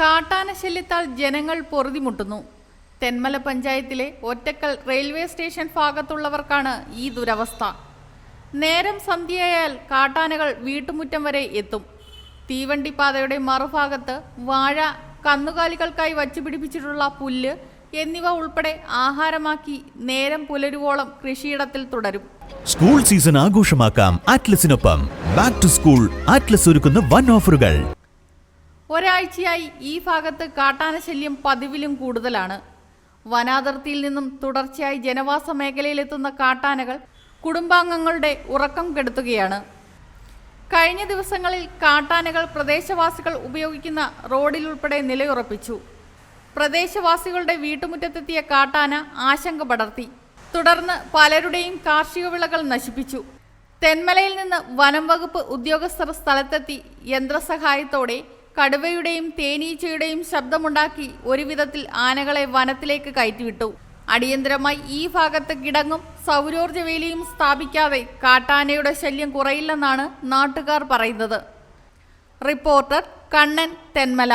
കാട്ടാന ശല്യത്താൽ ജനങ്ങൾ പൊറുതിമുട്ടുന്നു. തെന്മല പഞ്ചായത്തിലെ ഒറ്റക്കൽ റെയിൽവേ സ്റ്റേഷൻ ഭാഗത്തുള്ളവർക്കാണ് ഈ ദുരവസ്ഥ. നേരം സന്ധ്യയായാൽ കാട്ടാനകൾ വീട്ടുമുറ്റം വരെ എത്തും. തീവണ്ടിപ്പാതയുടെ മറുഭാഗത്ത് വാഴ കന്നുകാലികൾക്കായി വച്ചുപിടിപ്പിച്ചിട്ടുള്ള പുല്ല് എന്നിവ ഉൾപ്പെടെ ആഹാരമാക്കി നേരം പുലരുവോളം കൃഷിയിടത്തിൽ തുടരും. സ്കൂൾ സീസൺ ആഘോഷമാക്കാം ആറ്റ്ലസിനൊപ്പം ബാക്ക് ടു സ്കൂൾ ആറ്റ്ലസ് ഒരുക്കുന്ന വൺ ഓഫറുകൾ. ഒരാഴ്ചയായി ഈ ഭാഗത്ത് കാട്ടാന ശല്യം പതിവിലും കൂടുതലാണ്. വനാതിർത്തിയിൽ നിന്നും തുടർച്ചയായി ജനവാസ മേഖലയിലെത്തുന്ന കാട്ടാനകൾ കുടുംബാംഗങ്ങളുടെ ഉറക്കം കെടുത്തുകയാണ്. കഴിഞ്ഞ ദിവസങ്ങളിൽ കാട്ടാനകൾ പ്രദേശവാസികൾ ഉപയോഗിക്കുന്ന റോഡിലുൾപ്പെടെ നിലയുറപ്പിച്ചു. പ്രദേശവാസികളുടെ വീട്ടുമുറ്റത്തെത്തിയ കാട്ടാന ആശങ്ക പടർത്തി. തുടർന്ന് പലരുടെയും കാർഷിക വിളകൾ നശിപ്പിച്ചു. തെന്മലയിൽ നിന്ന് വനം വകുപ്പ് ഉദ്യോഗസ്ഥർ സ്ഥലത്തെത്തി യന്ത്രസഹായത്തോടെ കടുവയുടെയും തേനീച്ചയുടെയും ശബ്ദമുണ്ടാക്കി ഒരുവിധത്തിൽ ആനകളെ വനത്തിലേക്ക് കയറ്റിവിട്ടു. അടിയന്തരമായി ഈ ഭാഗത്ത് കിടങ്ങും സൗരോർജ വേലിയും സ്ഥാപിക്കാതെ കാട്ടാനയുടെ ശല്യം കുറയില്ലെന്നാണ് നാട്ടുകാർ പറയുന്നത്. റിപ്പോർട്ടർ കണ്ണൻ തെന്മല.